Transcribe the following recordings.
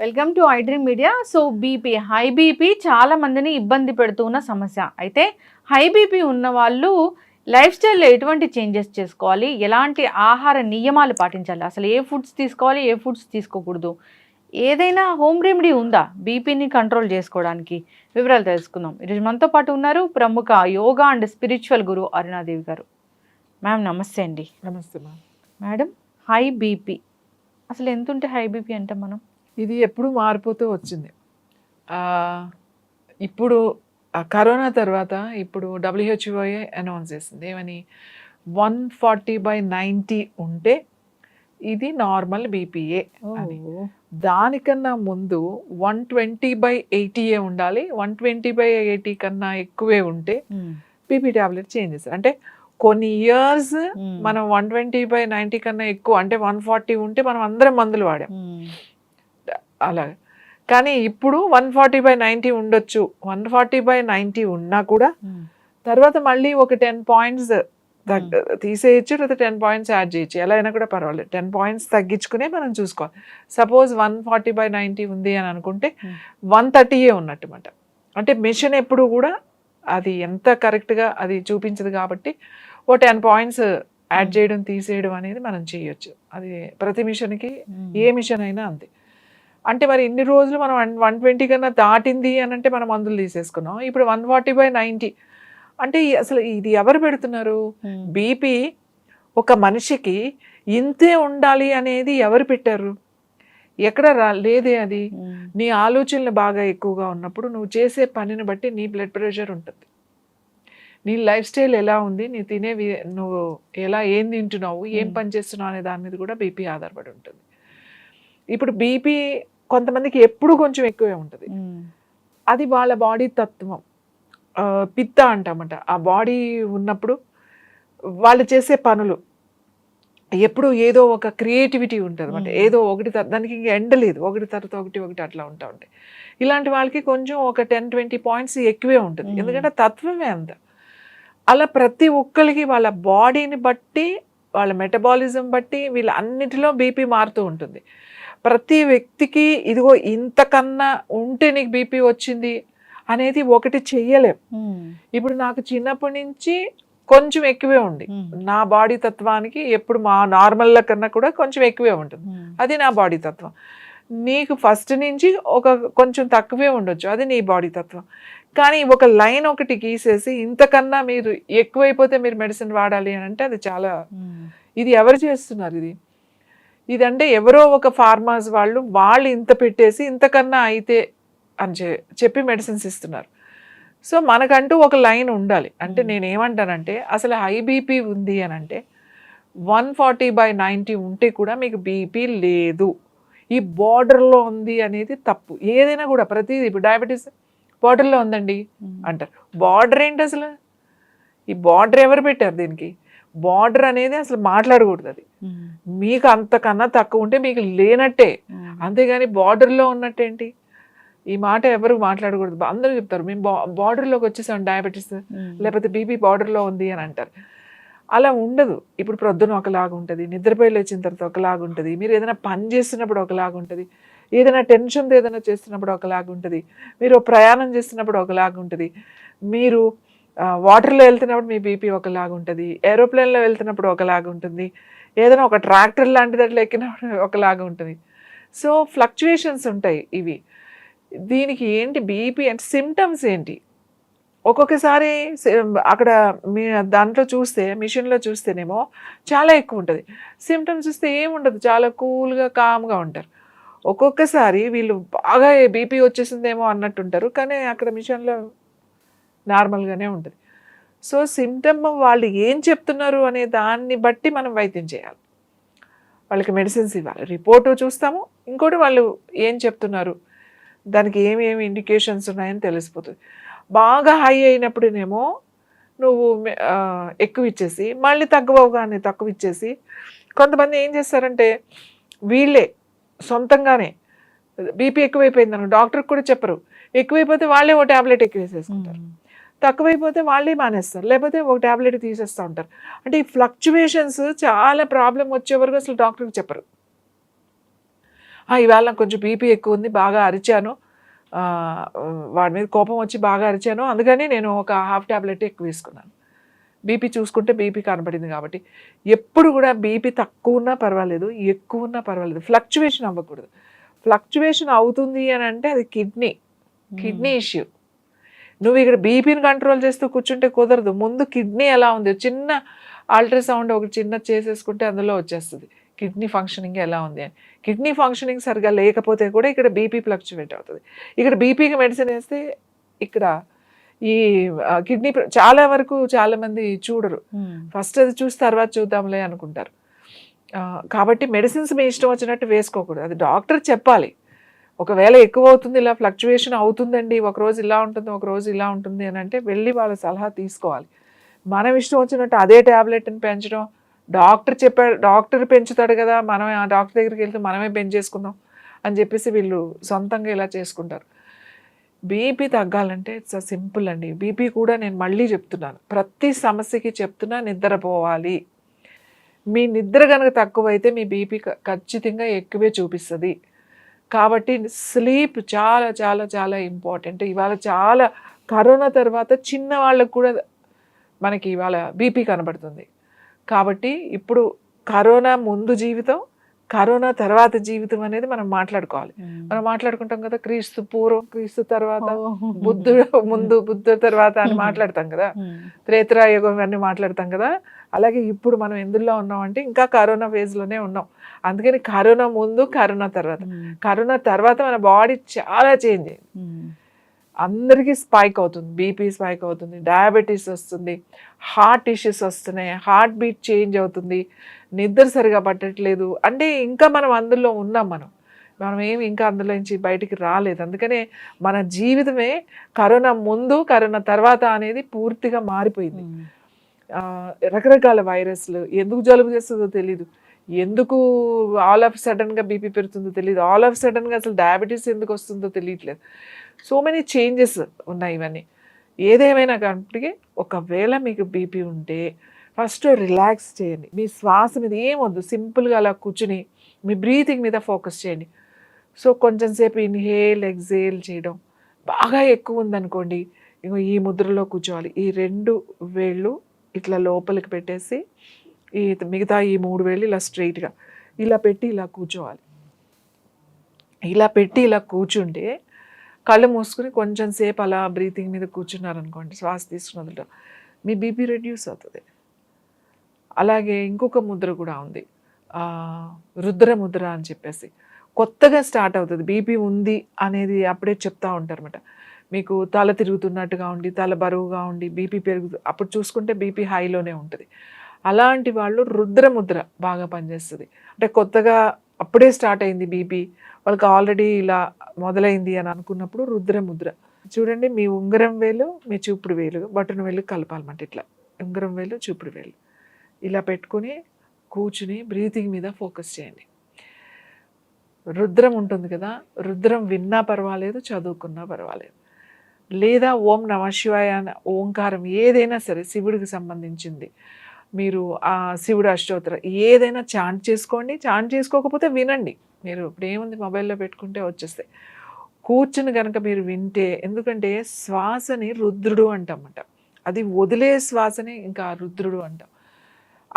Welcome to iDream Media so BP high BP చాలా మందిని ఇబ్బంది పెడుతున్న సమస్య. అయితే హై బీపీ ఉన్న వాళ్ళు లైఫ్ స్టైల్లో ఎటువంటి చేంజెస్ చేసుకోవాలి? ఎలాంటి ఆహార నియమాలు పాటించాలి? అసలు ఏ ఫుడ్స్ తీసుకోవాలి? ఏ ఫుడ్స్ తీసుకోకూడదు? ఏదైనా హోమ్ రెమెడీ ఉందా బీపీని కంట్రోల్ చేసుకోవడానికి? వివరాలు తెలుసుకుందాం. ఈరోజు మనతో పాటు ఉన్నారు ప్రముఖ yoga and spiritual guru Arunadevi garu. Ma'am నమస్తే అండి. నమస్తే మ్యామ్ మేడం హై బీపీ అసలు ఎంత ఉంటే హై బీపీ అంటే మనం? ఇది ఎప్పుడు మారిపోతూ వచ్చింది. ఇప్పుడు కరోనా తర్వాత ఇప్పుడు డబ్ల్యూహెచ్ఓఏ అనౌన్స్ చేసింది. ఏమని? వన్ ఫార్టీ బై నైంటీ ఉంటే ఇది నార్మల్ బీపీఏ అని. దానికన్నా ముందు వన్ ట్వంటీ బై ఎయిటీఏ ఉండాలి. వన్ ట్వంటీ బై ఎయిటీ కన్నా ఎక్కువే ఉంటే బీపీ ట్యాబ్లెట్ చేంజ్ చేస్తారు అంటే కొన్ని ఇయర్స్ మనం వన్ ట్వంటీ బై నైంటీ కన్నా ఎక్కువ అంటే వన్ ఫార్టీ ఉంటే మనం అందరం మందులు వాడాం. అలాగే కానీ ఇప్పుడు వన్ ఫార్టీ బై నైంటీ ఉండొచ్చు. వన్ ఫార్టీ బై నైంటీ ఉన్నా కూడా తర్వాత మళ్ళీ ఒక టెన్ పాయింట్స్ తీసేయచ్చు లేదా టెన్ పాయింట్స్ యాడ్ చేయొచ్చు. ఎలా అయినా కూడా పర్వాలేదు. టెన్ పాయింట్స్ తగ్గించుకునే మనం చూసుకోవాలి. Suppose one forty by ninety ఉంది అని అనుకుంటే Hmm. వన్ థర్టీయే ఉన్నట్టుమాట. అంటే మిషన్ ఎప్పుడు కూడా అది ఎంత కరెక్ట్గా అది చూపించదు కాబట్టి ఓ టెన్ పాయింట్స్ యాడ్. చేయడం తీసేయడం అనేది మనం చేయొచ్చు. అది ప్రతి మిషన్కి ఏ మిషన్ అయినా అంతే. అంటే మరి ఇన్ని రోజులు మనం వన్ వన్ ట్వంటీ కన్నా దాటింది అని అంటే మనం మందులు తీసేసుకున్నాం. ఇప్పుడు వన్ ఫార్టీ బై నైంటీ. అంటే అసలు ఇది ఎవరు పెడుతున్నారు? బీపీ ఒక మనిషికి ఇంతే ఉండాలి అనేది ఎవరు పెట్టారు? ఎక్కడ రా లేదే అది. నీ ఆలోచనలు బాగా ఎక్కువగా ఉన్నప్పుడు నువ్వు చేసే పనిని బట్టి నీ బ్లడ్ ప్రెషర్ ఉంటుంది. నీ లైఫ్ స్టైల్ ఎలా ఉంది? నీ తినే నువ్వు ఎలా ఏం తింటున్నావు? ఏం. పని చేస్తున్నావు అనే దాని మీద కూడా బీపీ ఆధారపడి ఉంటుంది. ఇప్పుడు బీపీ కొంతమందికి ఎప్పుడు కొంచెం ఎక్కువే ఉంటుంది. అది వాళ్ళ బాడీ తత్వం. పిత్త అంటామట. ఆ బాడీ ఉన్నప్పుడు వాళ్ళు చేసే పనులు ఎప్పుడు ఏదో ఒక క్రియేటివిటీ ఉంటుంది అనమాట. ఏదో ఒకటి తర్- దానికి ఇంకా ఎండ లేదు. ఒకటి తర్వాత ఒకటి ఒకటి అట్లా ఉంటా ఉంటాయి. ఇలాంటి వాళ్ళకి కొంచెం ఒక టెన్ ట్వంటీ పాయింట్స్ ఎక్కువే ఉంటుంది. ఎందుకంటే తత్వమే అంత. అలా ప్రతి ఒక్కరికి వాళ్ళ బాడీని బట్టి వాళ్ళ మెటబాలిజం బట్టి వీళ్ళ అన్నిటిలో బీపీ మారుతూ ఉంటుంది. ప్రతి వ్యక్తికి ఇదిగో ఇంతకన్నా ఉంటే నీకు బీపీ వచ్చింది అనేది ఒకటి చెయ్యలేం. ఇప్పుడు నాకు చిన్నప్పటి నుంచి కొంచెం ఎక్కువే ఉంది. నా బాడీ తత్వానికి ఎప్పుడు మా నార్మల్ కన్నా కూడా కొంచెం ఎక్కువే ఉంటుంది. అది నా బాడీ తత్వం. నీకు ఫస్ట్ నుంచి ఒక కొంచెం తక్కువే ఉండొచ్చు. అది నీ బాడీ తత్వం. కానీ ఒక లైన్ ఒకటి గీసేసి ఇంతకన్నా మీరు ఎక్కువైపోతే మీరు మెడిసిన్ వాడాలి అని అంటే అది చాలా ఇది ఎవరు చేస్తున్నారు ఇది? ఇదంటే ఎవరో ఒక ఫార్మాస్ వాళ్ళు వాళ్ళు ఇంత పెట్టేసి ఇంతకన్నా అయితే అని చె- చెప్పి మెడిసిన్స్ ఇస్తున్నారు. సో మనకంటూ ఒక లైన్ ఉండాలి. అంటే. నేను ఏమంటానంటే అసలు హై బీపీ ఉంది అని అంటే వన్ ఫార్టీ బై నైంటీ ఉంటే కూడా మీకు బీపీ లేదు. ఈ బార్డర్లో ఉంది అనేది తప్పు. ఏదైనా కూడా ప్రతిదీ ఇప్పుడు డయాబెటీస్ బార్డర్లో ఉందండి అంటారు. బార్డర్ ఏంటి అసలు? ఈ బార్డర్ ఎవరు పెట్టారు దీనికి? బార్డర్ అనేది అసలు మాట్లాడకూడదు అది. మీకు అంతకన్నా తక్కువ ఉంటే మీకు లేనట్టే. అంతేగాని బార్డర్లో ఉన్నట్టేంటి? ఈ మాట ఎవరు మాట్లాడకూడదు. అందరూ చెప్తారు మేము బా బార్డర్లోకి వచ్చేసాం డయాబెటీస్. లేకపోతే బీపీ బార్డర్లో ఉంది అని అంటారు. అలా ఉండదు. ఇప్పుడు ప్రొద్దున ఒకలాగా ఉంటుంది నిద్రపోయి లేచిన తర్వాత ఒకలాగా ఉంటుంది మీరు ఏదైనా పని చేస్తున్నప్పుడు ఒకలాగా ఉంటుంది ఏదైనా టెన్షన్తో ఏదైనా చేస్తున్నప్పుడు ఒకలాగా ఉంటుంది. మీరు ప్రయాణం చేస్తున్నప్పుడు ఒకలాగా ఉంటుంది. మీరు వాటర్లో వెళ్తున్నప్పుడు మీ బీపీ ఒకలాగా ఉంటుంది. ఏరోప్లేన్లో వెళ్తున్నప్పుడు ఒకలాగా ఉంటుంది. ఏదైనా ఒక ట్రాక్టర్ లాంటి దాంట్లో ఎక్కినప్పుడు ఒకలాగా ఉంటుంది. సో ఫ్లక్చుయేషన్స్ ఉంటాయి ఇవి. దీనికి ఏంటి బీపీ అంటే సిమ్టమ్స్ ఏంటి? ఒక్కొక్కసారి అక్కడ మీ దాంట్లో చూస్తే మిషన్లో చూస్తేనేమో చాలా ఎక్కువ ఉంటుంది. సిమ్టమ్స్ చూస్తే ఏముండదు. చాలా కూల్గా కామ్గా ఉంటారు. ఒక్కొక్కసారి వీళ్ళు బాగా బీపీ వచ్చేసిందేమో అన్నట్టుంటారు కానీ అక్కడ మిషన్లో నార్మల్గానే ఉంటుంది. సో సిమ్టమ్ వాళ్ళు ఏం చెప్తున్నారు అనే దాన్ని బట్టి మనం వైద్యం చేయాలి. వాళ్ళకి మెడిసిన్స్ ఇవ్వాలి. రిపోర్టు చూస్తాము ఇంకోటి వాళ్ళు ఏం చెప్తున్నారు దానికి ఏమేమి ఇండికేషన్స్ ఉన్నాయని తెలిసిపోతుంది. బాగా హై అయినప్పుడునేమో నువ్వు ఎక్కువ ఇచ్చేసి మళ్ళీ తగ్గవగానే తక్కువ ఇచ్చేసి కొంతమంది ఏం చేస్తారంటే వీళ్ళే సొంతంగానే. బీపీ ఎక్కువైపోయిందని డాక్టర్ కూడా చెప్పరు. ఎక్కువైపోతే వాళ్ళే ఓ ట్యాబ్లెట్ ఎక్కువ వేసేసుకుంటారు తక్కువైపోతే వాళ్ళే మానేస్తారు. లేకపోతే ఒక ట్యాబ్లెట్ తీసేస్తూ ఉంటారు. అంటే ఈ ఫ్లక్చువేషన్స్ చాలా ప్రాబ్లం వచ్చే వరకు అసలు డాక్టర్కి చెప్పరు. "ఆ, ఇవాళ నాకు కొంచెం బీపీ ఎక్కువ ఉంది బాగా అరిచాను. వాడి మీద కోపం వచ్చి బాగా అరిచాను. అందుకని నేను ఒక హాఫ్ ట్యాబ్లెట్ ఎక్కువ వేసుకున్నాను బీపీ చూసుకుంటే బీపీ కనపడింది కాబట్టి. ఎప్పుడు కూడా బీపీ తక్కువ ఉన్నా పర్వాలేదు ఎక్కువ ఉన్నా పర్వాలేదు. ఫ్లక్చువేషన్ అవ్వకూడదు. ఫ్లక్చువేషన్ అవుతుంది అని అంటే అది కిడ్నీ కిడ్నీ ఇష్యూ నువ్వు ఇక్కడ బీపీని కంట్రోల్ చేస్తూ కూర్చుంటే కుదరదు. ముందు కిడ్నీ ఎలా ఉంది? చిన్న అల్ట్రాసౌండ్ ఒక చిన్న చేసేసుకుంటే అందులో వచ్చేస్తుంది. కిడ్నీ ఫంక్షనింగ్ ఎలా ఉంది అని. కిడ్నీ ఫంక్షనింగ్ సరిగా లేకపోతే కూడా ఇక్కడ బీపీ ఫ్లక్చువేట్ అవుతుంది. ఇక్కడ బీపీకి మెడిసిన్ వేస్తే ఇక్కడ ఈ కిడ్నీ చాలా వరకు చాలా మంది చూడరు. ఫస్ట్ అది చూసి తర్వాత చూద్దాంలే అనుకుంటారు. కాబట్టి మెడిసిన్స్ మీ ఇష్టం వచ్చినట్టు వేసుకోకూడదు. అది డాక్టర్ చెప్పాలి. ఒకవేళ ఎక్కువ అవుతుంది ఇలా ఫ్లక్చువేషన్ అవుతుందండి ఒక రోజు ఇలా ఉంటుంది ఒక రోజు ఇలా ఉంటుంది అని అంటే వెళ్ళి వాళ్ళ సలహా తీసుకోవాలి. మనం ఇష్టం వచ్చినట్టు అదే ట్యాబ్లెట్ని పెంచడం. డాక్టర్ చెప్పాడు డాక్టర్ పెంచుతాడు కదా మనమే ఆ డాక్టర్ దగ్గరికి వెళ్తే మనమే పెంచేసుకుందాం అని చెప్పేసి వీళ్ళు సొంతంగా ఇలా చేసుకుంటారు. బీపీ తగ్గాలంటే ఇట్స్ సింపుల్ అండి. బీపీ కూడా నేను మళ్ళీ చెప్తున్నాను. ప్రతి సమస్యకి చెప్తున్నా నిద్రపోవాలి. మీ నిద్ర కనుక తక్కువైతే మీ బీపీ ఖచ్చితంగా ఎక్కువే చూపిస్తుంది. కాబట్టి స్లీప్ చాలా చాలా చాలా ఇంపార్టెంట్. ఇవాళ చాలా కరోనా తర్వాత చిన్న వాళ్ళకు కూడా మనకి ఇవాళ బీపీ కనబడుతుంది. కాబట్టి ఇప్పుడు కరోనా ముందు జీవితం కరోనా తర్వాత జీవితం అనేది మనం మాట్లాడుకోవాలి. మనం మాట్లాడుకుంటాం కదా క్రీస్తు పూర్వం క్రీస్తు తర్వాత బుద్ధుడు ముందు బుద్ధుడు తర్వాత అని మాట్లాడతాం కదా. త్రేతరాయుగం ఇవన్నీ మాట్లాడతాం కదా. అలాగే ఇప్పుడు మనం ఎందులో ఉన్నాం అంటే ఇంకా కరోనా phase లోనే ఉన్నాం. అందుకని కరోనా ముందు కరోనా తర్వాత. కరోనా తర్వాత మన బాడీ చాలా చేంజ్ అయింది. అందరికీ స్పైక్ అవుతుంది. బీపీ స్పైక్ అవుతుంది. డయాబెటీస్ వస్తుంది. హార్ట్ ఇష్యూస్ వస్తున్నాయి. హార్ట్ బీట్ చేంజ్ అవుతుంది. నిద్ర సరిగా పట్టట్లేదు. అంటే ఇంకా మనం అందులో ఉన్నాం మనం. మనం ఏమి ఇంకా అందులో నుంచి బయటికి రాలేదు. అందుకనే మన జీవితమే కరోనా ముందు కరోనా తర్వాత అనేది పూర్తిగా మారిపోయింది. రకరకాల వైరస్లు ఎందుకు జలుబు చేస్తుందో తెలీదు. ఎందుకు ఆల్ ఆఫ్ సడన్గా బీపీ పెరుగుతుందో తెలియదు ఆల్ ఆఫ్ సడన్గా అసలు డయాబెటీస్ ఎందుకు వస్తుందో తెలియట్లేదు. సో మెనీ చేంజెస్ ఉన్నాయి ఇవన్నీ. ఏదేమైనా కాబట్టి ఒకవేళ మీకు బీపీ ఉంటే ఫస్ట్ రిలాక్స్ చేయండి. మీ శ్వాస మీద ఏమొద్దు. సింపుల్గా అలా కూర్చుని మీ బ్రీతింగ్ మీద ఫోకస్ చేయండి. సో కొంచెం సేపు ఇన్హేల్ ఎగ్జేల్ చేయడం బాగా ఎక్కువ ఉందనుకోండి. ఇంకో ఈ ముద్రలో కూర్చోవాలి. ఈ రెండు వేళ్ళు ఇట్లా లోపలికి పెట్టేసి ఈ మిగతా ఈ మూడు వేళ్ళు ఇలా స్ట్రైట్గా ఇలా పెట్టి ఇలా కూర్చోవాలి. ఇలా పెట్టి ఇలా కూర్చుంటే కళ్ళు మూసుకుని కొంచెం సేపు అలా బ్రీతింగ్ మీద కూర్చున్నారనుకోండి శ్వాస తీసుకుని మీ బీపీ రెడ్యూస్ అవుతుంది. అలాగే ఇంకొక ముద్ర కూడా ఉంది. రుద్ర ముద్ర అని చెప్పేసి. కొత్తగా స్టార్ట్ అవుతుంది. బీపీ ఉంది అనేది అప్పుడే చెప్తా ఉంటారన్నమాట. మీకు తల తిరుగుతున్నట్టుగా ఉండి తల బరువుగా ఉండి బీపీ పెరుగు అప్పుడు చూసుకుంటే బీపీ హైలోనే ఉంటుంది. అలాంటి వాళ్ళు రుద్రముద్ర బాగా పనిచేస్తుంది. అంటే కొత్తగా అప్పుడే స్టార్ట్ అయింది బీపీ. వాళ్ళకి ఆల్రెడీ ఇలా మొదలైంది అని అనుకున్నప్పుడు రుద్రముద్ర చూడండి మీ ఉంగరం వేలు మీ చూపుడు వేలు బటన్ వేలు కలపాలన్నమాట ఇట్లా. ఉంగరం వేలు చూపుడు వేలు. ఇలా పెట్టుకుని కూర్చుని బ్రీతింగ్ మీద ఫోకస్ చేయండి. రుద్రం ఉంటుంది కదా రుద్రం విన్నా పర్వాలేదు చదువుకున్నా పర్వాలేదు. లేదా ఓం నమ శివాయ ఓంకారం ఏదైనా సరే శివుడికి సంబంధించింది. మీరు ఆ శివుడు అష్టోత్తర ఏదైనా చాంట్ చేసుకోండి. చాంట్ చేసుకోకపోతే వినండి. మీరు ఇప్పుడు ఏముంది మొబైల్లో పెట్టుకుంటే వచ్చేస్తాయి. కూర్చుని కనుక మీరు వింటే ఎందుకంటే శ్వాసని రుద్రుడు అంటామట. అది వదిలే శ్వాసని ఇంకా రుద్రుడు అంటాం.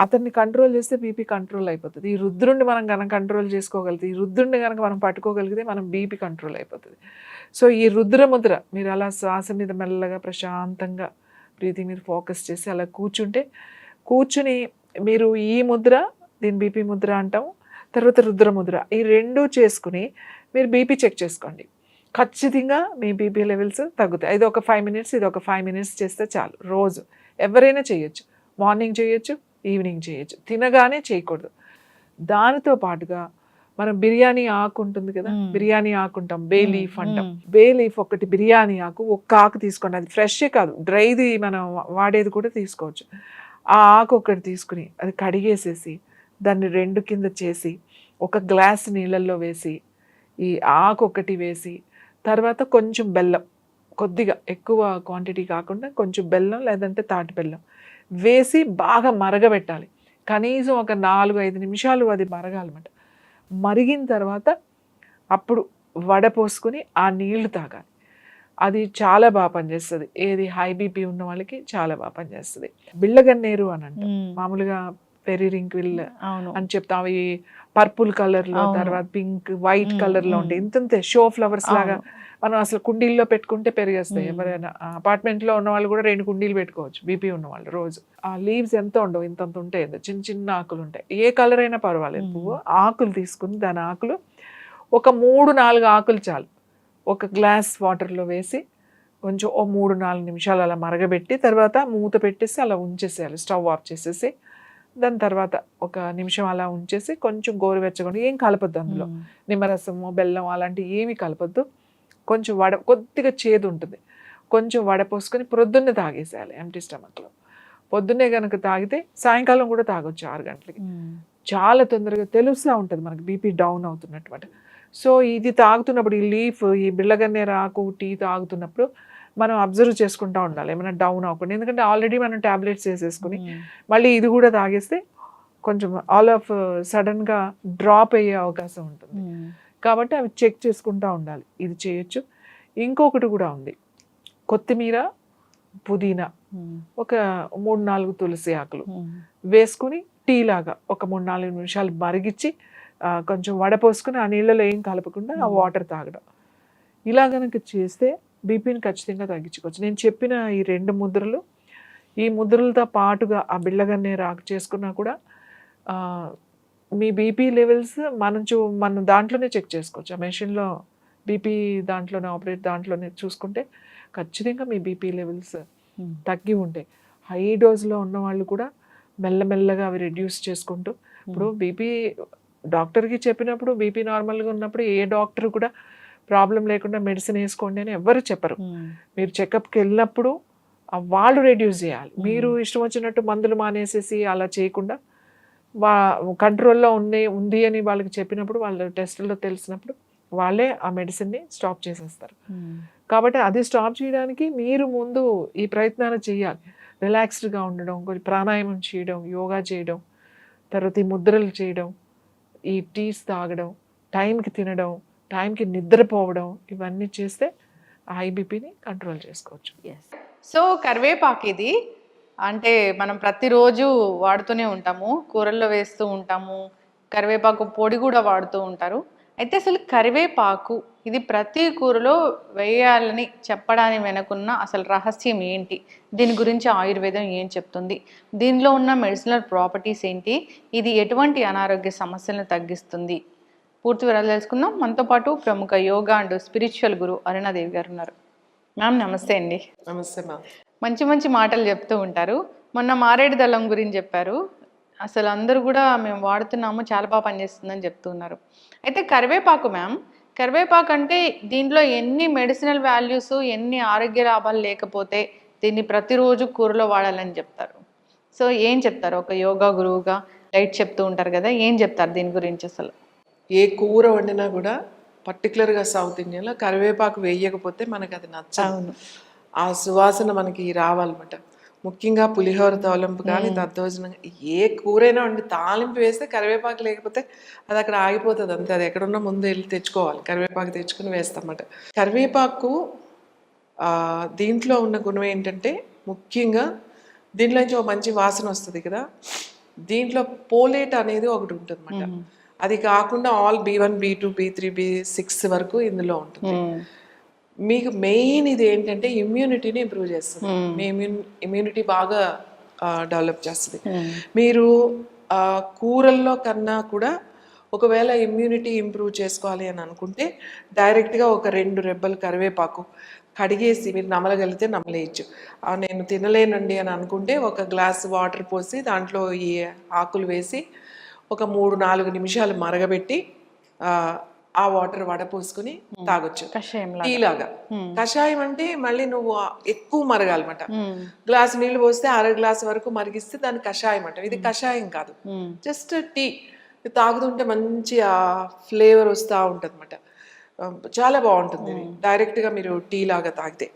అతన్ని కంట్రోల్ చేస్తే బీపీ కంట్రోల్ అయిపోతుంది. ఈ రుద్రుణ్ణి మనం కనుక కంట్రోల్ చేసుకోగలిగితే ఈ రుద్రుణ్ణి కనుక మనం పట్టుకోగలిగితే మనం బీపీ కంట్రోల్ అయిపోతుంది. సో ఈ రుద్రముద్ర మీరు అలా శ్వాస మీద మెల్లగా ప్రశాంతంగా బ్రీతింగ్ మీద ఫోకస్ చేసి అలా కూర్చుంటే కూర్చుని మీరు ఈ ముద్ర దీని బీపీ ముద్ర అంటాం తర్వాత రుద్రముద్ర ఈ రెండు చేసుకుని మీరు బీపీ చెక్ చేసుకోండి. ఖచ్చితంగా మీ బీపీ లెవెల్స్ తగ్గుతాయి. ఇది ఒక ఫైవ్ మినిట్స్ ఇది ఒక ఫైవ్ మినిట్స్ చేస్తే చాలు రోజు. ఎవరైనా చేయొచ్చు. మార్నింగ్ చేయొచ్చు ఈవినింగ్ చేయొచ్చు తినగానే చేయకూడదు. దానితో పాటుగా మనం బిర్యానీ ఆకు ఉంటుంది కదా. బిర్యానీ ఆకు ఉంటాం బే లీఫ్ అంటాం. బే లీఫ్ ఒకటి బిర్యానీ ఆకు ఒక్క ఆకు తీసుకోండి. అది ఫ్రెషే కాదు. డ్రైది మనం వాడేది కూడా తీసుకోవచ్చు. ఆ ఆకు ఒకటి తీసుకుని అది కడిగేసేసి దాన్ని రెండు కింద చేసి ఒక గ్లాస్ నీళ్ళల్లో వేసి ఈ ఆకు ఒకటి వేసి తర్వాత కొంచెం బెల్లం. కొద్దిగా ఎక్కువ క్వాంటిటీ కాకుండా కొంచెం బెల్లం లేదంటే తాటి బెల్లం. వేసి బాగా మరగబెట్టాలి. కనీసం ఒక నాలుగు ఐదు నిమిషాలు అది మరగాలన్నమాట. మరిగిన తర్వాత అప్పుడు వడ పోసుకొని ఆ నీళ్ళు తాగాలి. అది చాలా బాగా పనిచేస్తుంది. ఏది హై బీపీ ఉన్న వాళ్ళకి చాలా బాగా పనిచేస్తుంది. బిళ్ళగన్నేరు అని అంట. మామూలుగా పెరిరింక్విల్ అవును. అని చెప్తాం. అవి పర్పుల్ కలర్లో. తర్వాత పింక్ వైట్ కలర్లో. ఉంటాయి ఇంతంతే షో ఫ్లవర్స్ లాగా. మనం అసలు కుండీల్లో పెట్టుకుంటే పెరిగేస్తాయి. ఎవరైనా అపార్ట్మెంట్లో ఉన్న వాళ్ళు కూడా రెండు కుండీలు పెట్టుకోవచ్చు బీపీ ఉన్న వాళ్ళు రోజు ఆ లీవ్స్ ఎంత ఉండవు ఇంతంత ఉంటాయి చిన్న చిన్న ఆకులు ఉంటాయి ఏ కలర్ అయినా పర్వాలేదు. పువ్వు ఆకులు తీసుకుని దాని ఆకులు ఒక మూడు నాలుగు ఆకులు చాలు ఒక గ్లాస్ వాటర్లో వేసి కొంచెం ఓ మూడు నాలుగు నిమిషాలు అలా మరగబెట్టి తర్వాత మూత పెట్టేసి అలా ఉంచేసేయాలి స్టవ్ ఆఫ్ చేసేసి దాని తర్వాత ఒక నిమిషం అలా ఉంచేసి కొంచెం గోరువెచ్చగా ఏం కలపద్దు అందులో. మ్మ్. నిమ్మరసము బెల్లం అలాంటివి ఏమీ కలపద్దు. కొంచెం వడ కొద్దిగా చేదు ఉంటుంది. కొంచెం వడ పోసుకొని ప్రొద్దున్నే తాగేసేయాలి ఎంటీ స్టమక్లో పొద్దున్నే కనుక తాగితే సాయంకాలం కూడా తాగొచ్చు ఆరు గంటలకి. చాలా తొందరగా తెలుస్తూ ఉంటుంది మనకి బీపీ డౌన్ అవుతున్నటువంటి సో ఇది తాగుతున్నప్పుడు ఈ లీఫ్ ఈ బిళ్ళగన్నేరు ఆకు టీ తాగుతున్నప్పుడు మనం అబ్జర్వ్ చేసుకుంటూ ఉండాలి ఏమైనా డౌన్ అవ్వకుండా ఎందుకంటే ఆల్రెడీ మనం టాబ్లెట్స్ వేసేసుకుని మ్మ్. మళ్ళీ ఇది కూడా తాగేస్తే కొంచెం ఆల్ ఆఫ్ సడన్గా డ్రాప్ అయ్యే అవకాశం ఉంటుంది మ్మ్. కాబట్టి అవి చెక్ చేసుకుంటూ ఉండాలి ఇది చేయొచ్చు ఇంకొకటి కూడా ఉంది కొత్తిమీర పుదీనా మ్మ్. ఒక మూడు నాలుగు తులసి ఆకులు. వేసుకుని టీ లాగా ఒక మూడు నాలుగు నిమిషాలు మరిగించి కొంచెం వడపోసుకుని ఆ నీళ్ళలో ఏం కలపకుండా ఆ. వాటర్ తాగడం ఇలా కనుక చేస్తే బీపీని ఖచ్చితంగా తగ్గించుకోవచ్చు. నేను చెప్పిన ఈ రెండు ముద్రలు ఈ ముద్రలతో పాటుగా ఆ బిళ్ళగన్నే రాకు చేసుకున్నా కూడా మీ బీపీ లెవెల్స్ మనం చూ మనం దాంట్లోనే చెక్ చేసుకోవచ్చు. ఆ మెషిన్లో బీపీ దాంట్లోనే ఆపరేట్ దాంట్లోనే చూసుకుంటే ఖచ్చితంగా మీ బీపీ లెవెల్స్. తగ్గి ఉంటాయి హై డోస్లో ఉన్న వాళ్ళు కూడా మెల్లమెల్లగా అవి రెడ్యూస్ చేసుకుంటూ ఇప్పుడు బీపీ డాక్టర్కి చెప్పినప్పుడు బీపీ నార్మల్గా ఉన్నప్పుడు ఏ డాక్టర్ కూడా ప్రాబ్లం లేకుండా మెడిసిన్ వేసుకోండి అని ఎవ్వరు చెప్పరు మ్మ్. మీరు చెకప్కి వెళ్ళినప్పుడు వాళ్ళు రెడ్యూస్ చేయాలి మ్మ్. మీరు ఇష్టం వచ్చినట్టు మందులు మానేసేసి అలా చేయకుండా వా కంట్రోల్లో ఉంది ఉంది అని వాళ్ళకి చెప్పినప్పుడు వాళ్ళ టెస్టుల్లో తెలిసినప్పుడు వాళ్ళే ఆ మెడిసిన్ని స్టాప్ చేసేస్తారు మ్మ్. కాబట్టి అది స్టాప్ చేయడానికి మీరు ముందు ఈ ప్రయత్నాలు చేయాలి రిలాక్స్డ్గా ఉండడం కొంచెం ప్రాణాయామం చేయడం యోగా చేయడం తర్వాత ఈ ముద్రలు చేయడం ఈ టీస్ తాగడం టైంకి తినడం టైంకి నిద్రపోవడం ఇవన్నీ చేస్తే ఐబీపీని కంట్రోల్ చేసుకోవచ్చు. ఎస్ సో కరివేపాకు ఇది అంటే మనం ప్రతిరోజు వాడుతూనే ఉంటాము కూరల్లో వేస్తూ ఉంటాము కరివేపాకు పొడి కూడా వాడుతూ ఉంటారు. అయితే అసలు కరివేపాకు ఇది ప్రతి కూరలో వేయాలని చెప్పడానికి వెనకున్న అసలు రహస్యం ఏంటి? దీని గురించి ఆయుర్వేదం ఏం చెప్తుంది? దీనిలో ఉన్న మెడిసినల్ ప్రాపర్టీస్ ఏంటి? ఇది ఎటువంటి అనారోగ్య సమస్యలను తగ్గిస్తుంది? పూర్తి వివరాలు తెలుసుకుందాం. మనతో పాటు ప్రముఖ yoga and spiritual guru Arunadevi garu ఉన్నారు. మ్యామ్ నమస్తే అండి. నమస్తే మా మంచి మంచి మాటలు చెప్తూ ఉంటారు. మొన్న మారేడు దళం గురించి చెప్పారు. అసలు అందరూ కూడా మేము వాడుతున్నాము చాలా బాగా పనిచేస్తుందని చెప్తున్నారు అయితే కరివేపాకు మ్యామ్ కరివేపాకు అంటే దీంట్లో ఎన్ని మెడిసినల్ వాల్యూస్ ఎన్ని ఆరోగ్య లాభాలు లేకపోతే దీన్ని ప్రతిరోజు కూరలో వాడాలని చెప్తారు? సో ఏం చెప్తారు? ఒక యోగా గురువుగా లైట్ చెప్తూ ఉంటారు కదా ఏం చెప్తారు దీని గురించి అసలు? ఏ కూర వండినా కూడా పర్టికులర్గా సౌత్ ఇండియన్లో కరివేపాకు వేయకపోతే మనకి అది నచ్చదు ఆ సువాసన మనకి రావాలన్నమాట. ముఖ్యంగా పులిహోర తాలింపు కానీ దద్దోజనం ఏ కూరైనా వండి తాలింపు వేస్తే కరివేపాకు లేకపోతే అది అక్కడ ఆగిపోతుంది అంతే. అది ఎక్కడున్నా ముందు వెళ్ళి తెచ్చుకోవాలి. కరివేపాకు తెచ్చుకుని వేస్తామన్నమాట. కరివేపాకు దీంట్లో ఉన్న గుణం ఏంటంటే ముఖ్యంగా దీంట్లో నుంచి ఒక మంచి వాసన వస్తుంది కదా. దీంట్లో పోలేట్ అనేది ఒకటి ఉంటుంది అది కాకుండా all B one B two B three B six వరకు ఇందులో ఉంటుంది. మీకు మెయిన్ ఇది ఏంటంటే ఇమ్యూనిటీని ఇంప్రూవ్ చేస్తుంది. మీ ఇమ్యూన్ ఇమ్యూనిటీ బాగా డెవలప్ చేస్తుంది. మీరు ఆ, కూరల్లో కన్నా కూడా ఒకవేళ ఇమ్యూనిటీ ఇంప్రూవ్ చేసుకోవాలి అని అనుకుంటే డైరెక్ట్గా ఒక రెండు రెబ్బలు కరివేపాకు కడిగేసి మీరు నమలగలిగితే నమలేయచ్చు. నేను తినలేనండి అని అనుకుంటే ఒక గ్లాస్ వాటర్ పోసి దాంట్లో ఈ ఆకులు వేసి ఒక మూడు నాలుగు నిమిషాలు మరగబెట్టి ఆ, వాటర్ వడపోసుకుని తాగొచ్చు. కషాయం టీ లాగా కషాయం అంటే మళ్ళీ నువ్వు ఎక్కువ మరగాలన్నమాట. గ్లాస్ నీళ్ళు పోస్తే అర గ్లాస్ వరకు మరిగిస్తే దాన్ని కషాయం అంటాం. ఇది కషాయం కాదు. Just tea. తాగుతుంటే మంచి ఆ ఫ్లేవర్ వస్తూ ఉంటుంది అనమాట చాలా బాగుంటుంది డైరెక్ట్గా మీరు టీ లాగా తాగితే.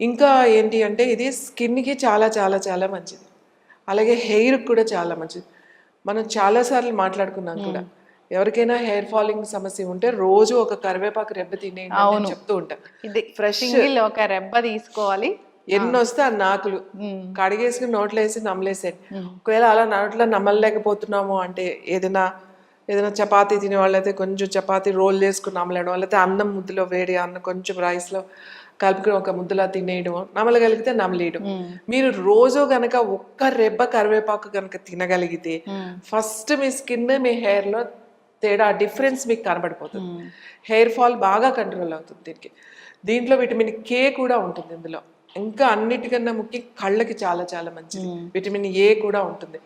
ఇంకా ఏంటి అంటే ఇది స్కిన్కి చాలా చాలా చాలా మంచిది. అలాగే హెయిర్కి కూడా చాలా మంచిది. మనం చాలాసార్లు మాట్లాడుకున్నాం కూడా. ఎవరికైనా హెయిర్ ఫాలింగ్ సమస్య ఉంటే రోజు ఒక కరివేపాకు రెబ్బ తినేయండి చెప్తూ ఉంటా. ఇది ఫ్రెష్ ఒక రెబ్బ తీసుకోవాలి. ఎన్ని వస్తే ఆ నాకులు. మ్మ్. కడిగేసుకుని నోట్లో వేసి నమ్మలేసేయండి ఒకవేళ అలా నోట్లో నమ్మలేకపోతున్నాము అంటే ఏదైనా ఏదైనా చపాతీ తినే వాళ్ళైతే కొంచెం చపాతీ రోల్ చేసుకుని నమ్మలేయడం లేకపోతే అన్నం ముద్దలో వేడి అన్నం కొంచెం రైస్లో కలుపుకొని ఒక ముద్దలా తినేయడం నమ్మలగలిగితే నమ్మలేయడం మీరు రోజు గనక ఒక్క రెబ్బ కరివేపాకు గనక తినగలిగితే ఫస్ట్ మీ స్కిన్ మీ హెయిర్లో తేడా డిఫరెన్స్ మీకు కనబడిపోతుంది. హెయిర్ ఫాల్ బాగా కంట్రోల్ అవుతుంది దీనికి. దీంట్లో విటమిన్ కే కూడా ఉంటుంది ఇందులో. ఇంకా అన్నిటికన్నా ముఖ్యం కళ్ళకి చాలా చాలా మంచిది. విటమిన్ ఏ కూడా ఉంటుంది.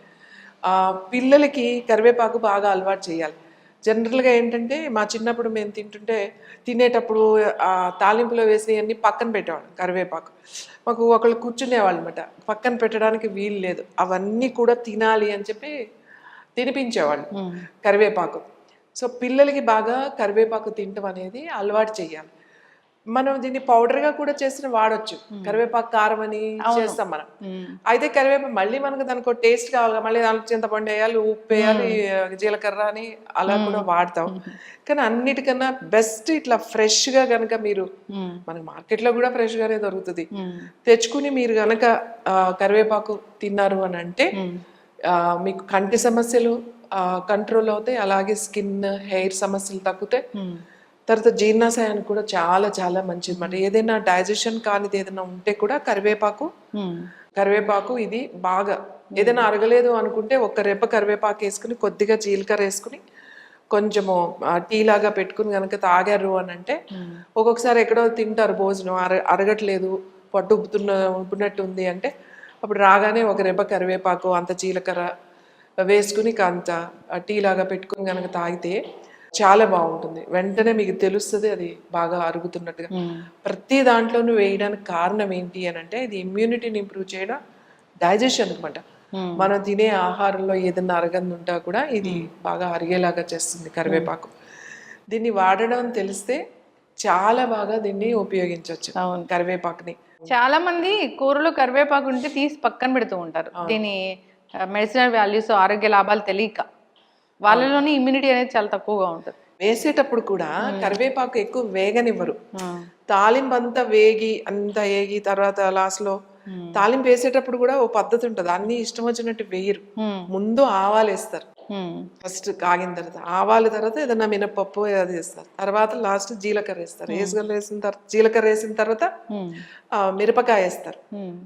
ఆ, పిల్లలకి కరివేపాకు బాగా అలవాటు చేయాలి. జనరల్గా ఏంటంటే మా చిన్నప్పుడు మేము తింటుంటే తినేటప్పుడు ఆ తాలింపులో వేసినవన్నీ పక్కన పెట్టేవాళ్ళం కరివేపాకు. మాకు ఒకళ్ళు కూర్చునేవాళ్ళు అనమాట పక్కన పెట్టడానికి వీలు లేదు. అవన్నీ కూడా తినాలి అని చెప్పి తినిపించేవాళ్ళు. కరివేపాకు. సో పిల్లలకి బాగా కరివేపాకు తినటం అనేది అలవాటు చేయాలి. మనం దీన్ని పౌడర్గా కూడా చేసిన వాడొచ్చు. కరివేపాకు కారం అని చేస్తాం మనం. అయితే కరివేపాకు మళ్ళీ మనకు దానికి టేస్ట్ కావాలి. మళ్ళీ దానికి చింతపండు వేయాలి ఉప్పు వేయాలి జీలకర్ర అని అలా కూడా వాడతాం. కానీ అన్నిటికన్నా బెస్ట్ ఇట్లా ఫ్రెష్గా గనక మీరు మనకి మార్కెట్లో కూడా ఫ్రెష్గానే దొరుకుతుంది. తెచ్చుకుని మీరు గనక కరివేపాకు తిన్నారు అని అంటే మీకు కంటి సమస్యలు కంట్రోల్ అవుతాయి. అలాగే స్కిన్ హెయిర్ సమస్యలు తగ్గుతాయి. తర్వాత జీర్ణాశయానికి కూడా చాలా చాలా మంచిది అన్నమాట ఏదైనా డైజెషన్ కానిది ఏదైనా ఉంటే కూడా కరివేపాకు కరివేపాకు ఇది బాగా. ఏదైనా అరగలేదు అనుకుంటే ఒక రెప్ప కరివేపాకు వేసుకుని కొద్దిగా జీలకర్ర వేసుకుని కొంచెము టీ లాగా పెట్టుకుని కనుక తాగారు అని అంటే ఒక్కొక్కసారి ఎక్కడో తింటారు భోజనం అర అరగట్లేదు పట్టు ఉబ్బుతున్న ఉబ్బినట్టు ఉంది అంటే అప్పుడు రాగానే ఒక రెబ్బ కరివేపాకు అంత జీలకర్ర వేసుకుని కాంత టీ లాగా పెట్టుకుని కనుక తాగితే చాలా బాగుంటుంది. వెంటనే మీకు తెలుస్తుంది అది బాగా అరుగుతున్నట్టుగా. ప్రతి దాంట్లోనూ వేయడానికి కారణం ఏంటి అని అంటే ఇది ఇమ్యూనిటీని ఇంప్రూవ్ చేయడం డైజెషన్ అనమాట మనం తినే ఆహారంలో ఏదైనా అరగంది ఉంటా కూడా ఇది బాగా అరిగేలాగా చేస్తుంది కరివేపాకు. దీన్ని వాడడం తెలిస్తే చాలా బాగా దీన్ని ఉపయోగించవచ్చు. కరివేపాకుని. చాలా మంది కూరలో కరివేపాకు ఉంటే తీసి పక్కన పెడుతూ ఉంటారు. దీని మెడిసినల్ వాల్యూస్ ఆరోగ్య లాభాలు తెలియక. వాళ్ళలోని ఇమ్యూనిటీ అనేది చాలా తక్కువగా ఉంటుంది. వేసేటప్పుడు కూడా కరివేపాకు ఎక్కువ వేగనివ్వరు. తాలింపు అంతా వేగి అంతా వేగి తర్వాత లాస్ట్లో తాలింపు వేసేటప్పుడు కూడా ఓ పద్ధతి ఉంటుంది. అన్ని ఇష్టం వచ్చినట్టు వేయరు. ముందు ఆవాలు వేస్తారు. ఫస్ట్ కాగిన తర్వాత ఆవాల తర్వాత ఏదైనా మినపప్పు అది వేస్తారు. తర్వాత లాస్ట్ జీలకర్ర వేస్తారు. వేసుకర్ర వేసిన తర్వాత జీలకర్ర వేసిన తర్వాత మిరపకాయ వేస్తారు.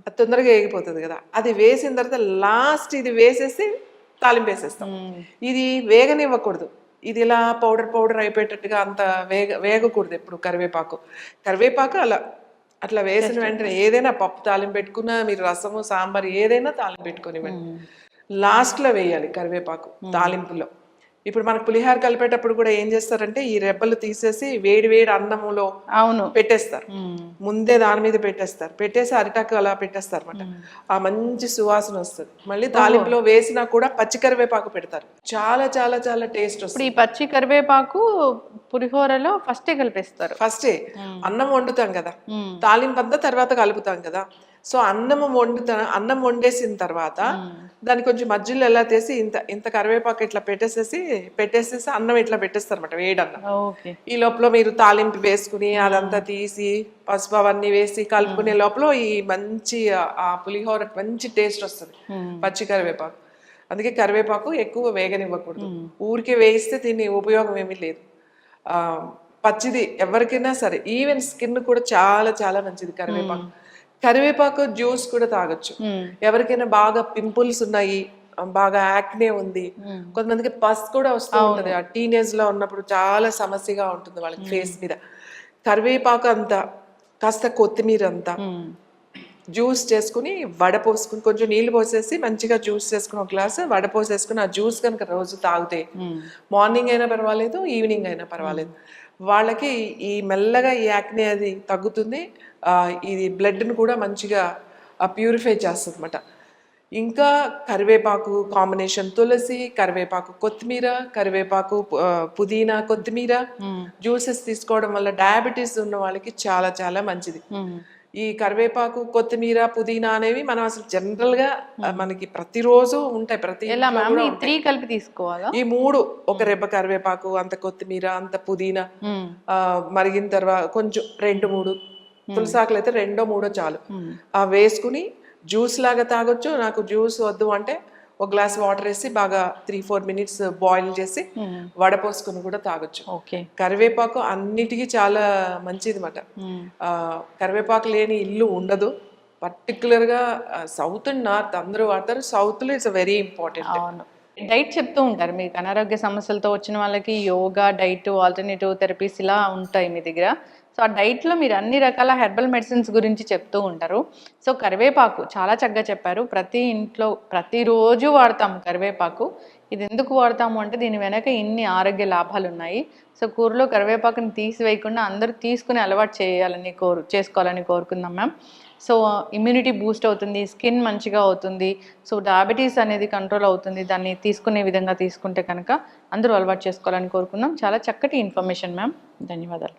అది తొందరగా వేగిపోతుంది కదా. అది వేసిన తర్వాత లాస్ట్ ఇది వేసేసి తాలింపు వేసేస్తాం ఇది వేగనివ్వకూడదు. ఇది ఇలా పౌడర్ పౌడర్ అయిపోయేటట్టుగా అంత వేగ వేగకూడదు ఎప్పుడు కరివేపాకు. కరివేపాకు అలా అట్లా వేసిన వెంటనే ఏదైనా పప్పు తాలింపు పెట్టుకున్నా మీరు రసము సాంబార్ ఏదైనా తాలింపు పెట్టుకొని లాస్ట్లో వేయాలి కరివేపాకు తాలింపులో. ఇప్పుడు మనకు పులిహార కలిపేటప్పుడు కూడా ఏం చేస్తారంటే ఈ రెబ్బలు తీసేసి వేడి వేడి అన్నములో అవును. పెట్టేస్తారు. ముందే దాని మీద పెట్టేస్తారు. పెట్టేసి అరిటాకు అలా పెట్టేస్తారు అనమాట ఆ మంచి సువాసన వస్తుంది. మళ్ళీ తాలింపులో వేసినా కూడా పచ్చి కరివేపాకు పెడతారు. చాలా చాలా చాలా టేస్ట్ వస్తుంది ఈ పచ్చి కరివేపాకు పులిహోరలో ఫస్టే కలిపేస్తారు. ఫస్టే. అన్నం వండుతాం కదా. తాలింపు అంతా తర్వాత కలుపుతాం కదా. సో అన్నం వండుతా అన్నం వండేసిన తర్వాత దాన్ని కొంచెం మధ్యలో ఎలా తీసి ఇంత ఇంత కరివేపాకు ఇట్లా పెట్టేసేసి పెట్టేసేసి అన్నం ఇట్లా పెట్టేస్తారు అనమాట వేడన్నం ఈ లోపల మీరు తాలింపు వేసుకుని అదంతా తీసి పసుపు అవన్నీ వేసి కలుపుకునే లోపల ఈ మంచి ఆ- పులిహోర మంచి టేస్ట్ వస్తుంది పచ్చి కరివేపాకు. అందుకే కరివేపాకు ఎక్కువ వేగనివ్వకూడదు. ఊరికే వేయిస్తే దీని ఉపయోగం ఏమీ లేదు. ఆ, పచ్చిది ఎవరికైనా సరే ఈవెన్ స్కిన్ కూడా చాలా చాలా మంచిది కరివేపాకు. కరివేపాకు జ్యూస్ కూడా తాగొచ్చు. ఎవరికైనా బాగా పింపుల్స్ ఉన్నాయి బాగా యాక్నే ఉంది. కొంతమందికి పస్ కూడా వస్తూ ఉంటది. ఆ టీనేజ్లో ఉన్నప్పుడు చాలా సమస్యగా ఉంటుంది వాళ్ళకి ఫేస్ మీద. కరివేపాకు అంతా కాస్త కొత్తిమీర అంతా జ్యూస్ చేసుకుని వడపోసుకుని కొంచెం నీళ్ళు పోసేసి మంచిగా జ్యూస్ చేసుకుని ఒక గ్లాస్ వడపోసేసుకుని ఆ జ్యూస్ కనుక రోజు తాగితే మార్నింగ్ అయినా పర్వాలేదు ఈవినింగ్ అయినా పర్వాలేదు. వాళ్ళకి ఈ మెల్లగా ఈ యాక్నే అది తగ్గుతుంది. ఇది బ్లడ్ని కూడా మంచిగా ప్యూరిఫై చేస్తుంది అనమాట ఇంకా కరివేపాకు కాంబినేషన్ తులసి కరివేపాకు కొత్తిమీర కరివేపాకు పుదీనా కొత్తిమీర జ్యూసెస్ తీసుకోవడం వల్ల డయాబెటీస్ ఉన్న వాళ్ళకి చాలా చాలా మంచిది. ఈ కరివేపాకు కొత్తిమీర పుదీనా అనేవి మనం అసలు జనరల్గా మనకి ప్రతిరోజు ఉంటాయి ప్రతి. త్రీ కలిపి తీసుకోవాలా? ఈ మూడు ఒక రెబ్బ కరివేపాకు అంత కొత్తిమీర అంత పుదీనా మరిగిన తర్వాత కొంచెం రెండు మూడు తులసాకులు అయితే రెండో మూడో చాలు. వేసుకుని జ్యూస్ లాగా తాగొచ్చు. నాకు జ్యూస్ వద్దు అంటే ఒక గ్లాస్ వాటర్ వేసి బాగా త్రీ ఫోర్ మినిట్స్ బాయిల్ చేసి మ్మ్. వడపోసుకుని కూడా తాగొచ్చు. ఓకే కరివేపాకు అన్నిటికీ చాలా మంచిది మాట మ్మ్. కరివేపాకు లేని ఇల్లు ఉండదు. పర్టికులర్గా సౌత్ అండ్ నార్త్ అందరూ వాడతారు. సౌత్లో ఇట్స్ వెరీ ఇంపార్టెంట్ అవును. డైట్ చెప్తూ ఉంటారు. మీకు అనారోగ్య సమస్యలతో వచ్చిన వాళ్ళకి యోగా డైట్ ఆల్టర్నేటివ్ థెరపీస్ ఇలా ఉంటాయి మీ దగ్గర. సో ఆ డైట్లో మీరు అన్ని రకాల హెర్బల్ మెడిసిన్స్ గురించి చెప్తూ ఉంటారు. సో కరివేపాకు చాలా చక్కగా చెప్పారు. ప్రతి ఇంట్లో ప్రతిరోజు వాడతాం కరివేపాకు. ఇది ఎందుకు వాడతాము అంటే దీని వెనక ఇన్ని ఆరోగ్య లాభాలు ఉన్నాయి సో కూరలో కరివేపాకుని తీసివేయకుండా అందరూ తీసుకుని అలవాటు చేయాలని కోరు చేసుకోవాలని కోరుకుందాం మ్యామ్. సో ఇమ్యూనిటీ బూస్ట్ అవుతుంది స్కిన్ మంచిగా అవుతుంది. సో డయాబెటీస్ అనేది కంట్రోల్ అవుతుంది. దాన్ని తీసుకునే విధంగా తీసుకుంటే కనుక అందరూ అలవాటు చేసుకోవాలని కోరుకుందాం. చాలా చక్కటి ఇన్ఫర్మేషన్ మ్యామ్. ధన్యవాదాలు.